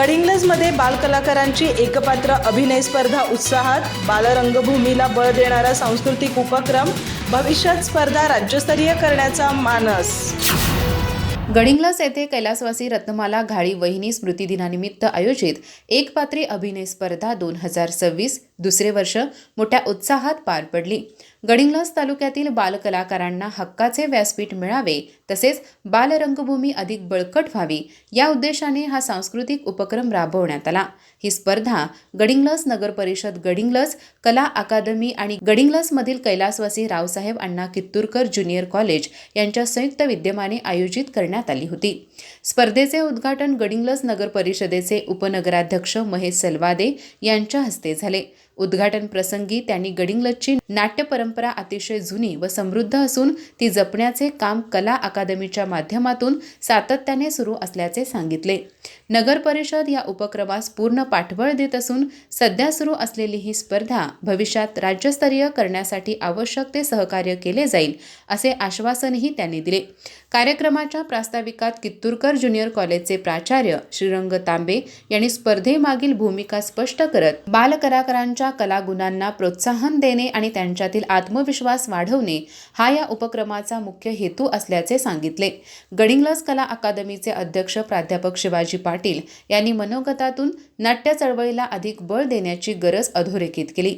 गडिंग्लजमध्ये बालकलाकारांची एकपात्र अभिनय स्पर्धा उत्साहात बालरंगभूमीला बळ देणारा सांस्कृतिक उपक्रम भविष्यात स्पर्धा राज्यस्तरीय करण्याचा मानस. गडिंग्लस येथे कैलासवासी रत्नमाला घाळी वहिनी स्मृतिदिनानिमित्त आयोजित एक पात्री अभिनय स्पर्धा दोन हजार सव्वीस दुसरे वर्ष मोठ्या उत्साहात पार पडली. गडिंग्लस तालुक्यातील बालकलाकारांना हक्काचे व्यासपीठ मिळावे तसेच बालरंगभूमी अधिक बळकट व्हावी या उद्देशाने हा सांस्कृतिक उपक्रम राबवण्यात आला. ही स्पर्धा गडिंग्लस नगर परिषद गडिंग्लस कला अकादमी आणि गडिंग्लसमधील कैलासवासी रावसाहेब अण्णा कित्तूरकर ज्युनियर कॉलेज यांच्या संयुक्त विद्यमाने आयोजित करण्यात आली होती. स्पर्धेचे उद्घाटन गडिंग्लस नगर परिषदेचे उपनगराध्यक्ष महेश सलवादे यांच्या हस्ते झाले. उद्घाटन प्रसंगी त्यांनी गडिंग्लजची नाट्य परंपरा अतिशय जुनी व समृद्ध असून ती जपण्याचे काम कला अकादमीच्या माध्यमातून सातत्याने सुरू असल्याचे सांगितले. नगर परिषद या उपक्रमास पूर्ण पाठबळ देत असून सध्या सुरू असलेली ही स्पर्धा भविष्यात राज्यस्तरीय करण्यासाठी आवश्यक ते सहकार्य केले जाईल असे आश्वासनही त्यांनी दिले. कार्यक्रमाच्या प्रास्ताविकात कित्तूरकर ज्युनियर कॉलेजचे प्राचार्य श्रीरंग तांबे यांनी स्पर्धेमागील भूमिका स्पष्ट करत बालकलाकारांच्या कलागुणांना प्रोत्साहन देणे आणि त्यांच्यातील आत्मविश्वास वाढवणे हा या उपक्रमाचा मुख्य हेतू असल्याचे सांगितले. गडिंग्लज कला अकादमीचे अध्यक्ष प्राध्यापक शिवाजी पाटील यांनी मनोगतातून नाट्य चळवळीला अधिक बळ देण्याची गरज अधोरेखित केली.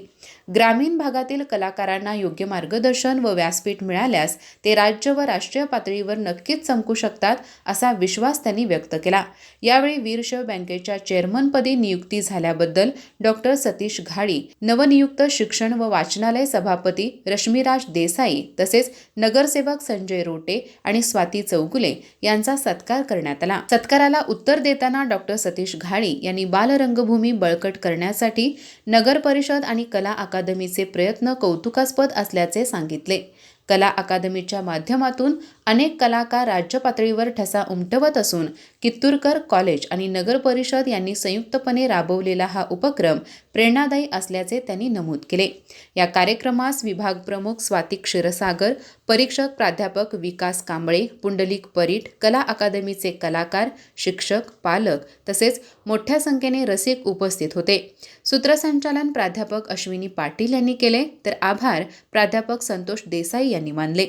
ग्रामीण भागातील कलाकारांना योग्य मार्गदर्शन व व्यासपीठ मिळाल्यास ते राज्य व राष्ट्रीय पातळीवर नक्कीच चमकू शकतात असा विश्वास त्यांनी व्यक्त केला. यावेळी वीरशैव बँकेच्या चेअरमनपदी नियुक्ती झाल्याबद्दल डॉक्टर सतीश घाडी नवनियुक्त शिक्षण व वाचनालय सभापती रश्मीराज देसाई तसेच नगरसेवक संजय रोटे आणि स्वाती चौगुले यांचा सत्कार करण्यात आला. सत्काराला उत्तर देताना डॉक्टर सतीश घाडी यांनी बाल रंगभूमी बळकट करण्यासाठी नगरपरिषद आणि कला अकादमीचे प्रयत्न कौतुकास्पद असल्याचे सांगितले. कला अकादमीच्या माध्यमातून अनेक कलाकार राज्य पातळीवर ठसा उमटवत असून कित्तूरकर कॉलेज आणि नगर परिषद यांनी संयुक्तपणे राबवलेला हा उपक्रम प्रेरणादायी असल्याचे त्यांनी नमूद केले. या कार्यक्रमास विभाग प्रमुख स्वाती क्षीरसागर परीक्षक प्राध्यापक विकास कांबळे पुंडलिक परीट कला अकादमीचे कलाकार शिक्षक पालक तसेच मोठ्या संख्येने रसिक उपस्थित होते. सूत्रसंचालन प्राध्यापक अश्विनी पाटील यांनी केले. तर आभार प्राध्यापक संतोष देसाई यांनी मानले.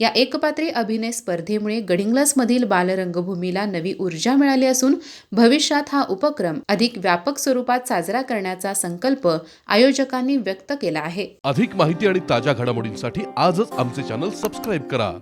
या एकपात्री अभिनय स्पर्धेमुळे गडिंग्लसमधील बालरंगभूमीला नवी ऊर्जा मिळाली असून भविष्यात हा उपक्रम अधिक व्यापक स्वरूपात साजरा करण्याचा संकल्प आयोजकांनी व्यक्त केला आहे. अधिक माहिती आणि ताज्या घडामोडींसाठी आजच आमचे चॅनल सबस्क्राईब करा.